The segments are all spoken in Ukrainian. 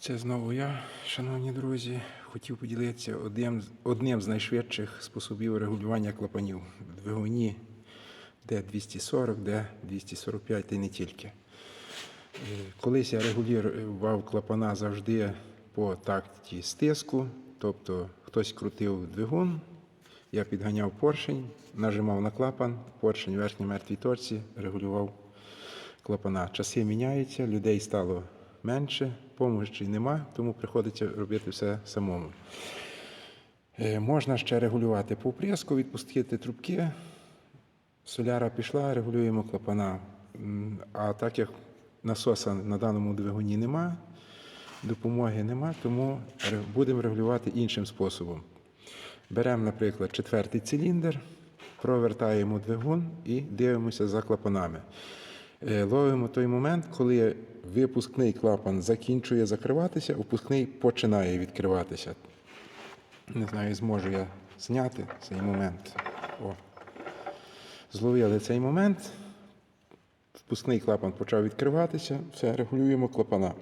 Це знову я, шановні друзі. Хотів поділитися одним, одним з найшвидших способів регулювання клапанів в двигуні D240, D245 та й не тільки. Е, Колись я регулював клапана завжди по такті стиску, тобто хтось крутив двигун, я підганяв поршень, нажимав на клапан, поршень в верхній мертвій точці, регулював клапана. Часи міняються, людей стало менше, помощі нема, тому приходиться робити все самому. Е, Можна ще регулювати по вприску, відпустити трубки. Соляра пішла, регулюємо клапана. А так як насоса на даному двигуні нема, допомоги нема, тому будемо регулювати іншим способом. Беремо, наприклад, четвертий циліндр, провертаємо двигун і дивимося за клапанами. Е, Ловимо той момент, коли випускний клапан закінчує закриватися, впускний починає відкриватися. Не знаю, зможу я зняти цей момент. О. Зловили цей момент. Впускний клапан почав відкриватися, все, регулюємо клапана.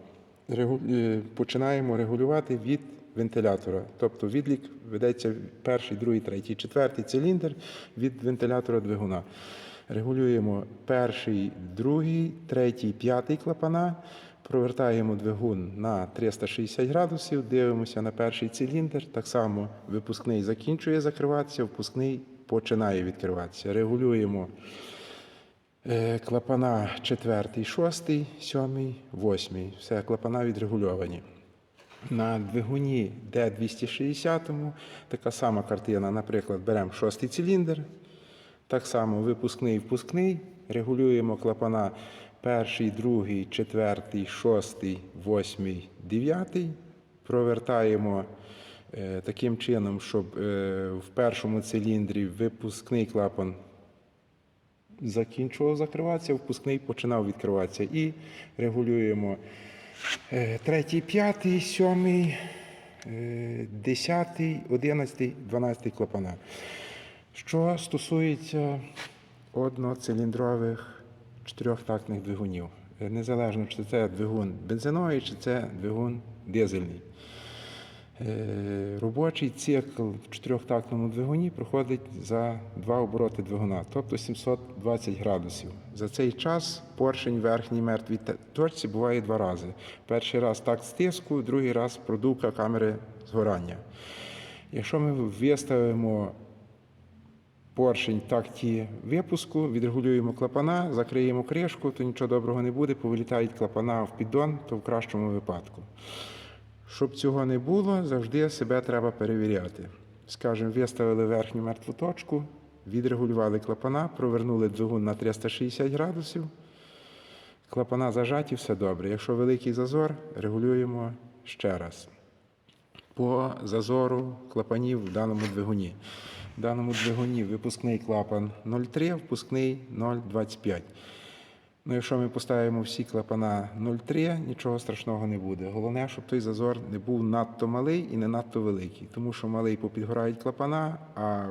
Регу... е, Починаємо регулювати від вентилятора. Тобто відлік ведеться перший, другий, третій, четвертий циліндр від вентилятора двигуна. Регулюємо перший, другий, третій, п'ятий клапана. Провертаємо двигун на 360 градусів, дивимося на перший циліндр. Так само випускний закінчує закриватися, впускний починає відкриватися. Регулюємо Е, Клапана 4, 6, 7, 8. Все, клапана відрегульовані. На двигуні D260 така сама картина. Наприклад, беремо шостий циліндр. Так само випускний, впускний. Регулюємо клапана 1, 2, 4, 6, 8, 9. Провертаємо е, таким чином, щоб е, в першому циліндрі випускний клапан закінчував закриватися, впускний починав відкриватися. І регулюємо е, третій, п'ятий, сьомий, десятий, одинадцятий, дванадцятий клапана. Що стосується одноциліндрових чотирьохтактних двигунів, незалежно чи це двигун бензиновий, чи це двигун дизельний. Е, Робочий цикл в чотирьохтактному двигуні проходить за два обороти двигуна, тобто 720 градусів. За цей час поршень верхній мертвій точці буває два рази. Перший раз такт стиску, другий раз продувка камери згорання. Якщо ми виставимо поршень такті випуску, відрегулюємо клапана, закриємо кришку, то нічого доброго не буде, повилітають клапана в піддон, то в кращому випадку. Щоб цього не було, завжди себе треба перевіряти. Скажемо, виставили верхню мертву точку, відрегулювали клапана, провернули двигун на 360 градусів. Клапана зажаті, все добре. Якщо великий зазор, регулюємо ще раз. По зазору клапанів в даному двигуні. В даному двигуні випускний клапан 0,3, впускний 0,25. Ну, якщо ми поставимо всі клапана 0,3, нічого страшного не буде. Головне, щоб той зазор не був надто малий і не надто великий, тому що малий попідгорають клапана, а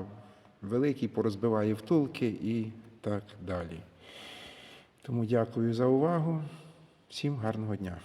великий порозбиває втулки і так далі. Тому дякую за увагу. Всім гарного дня.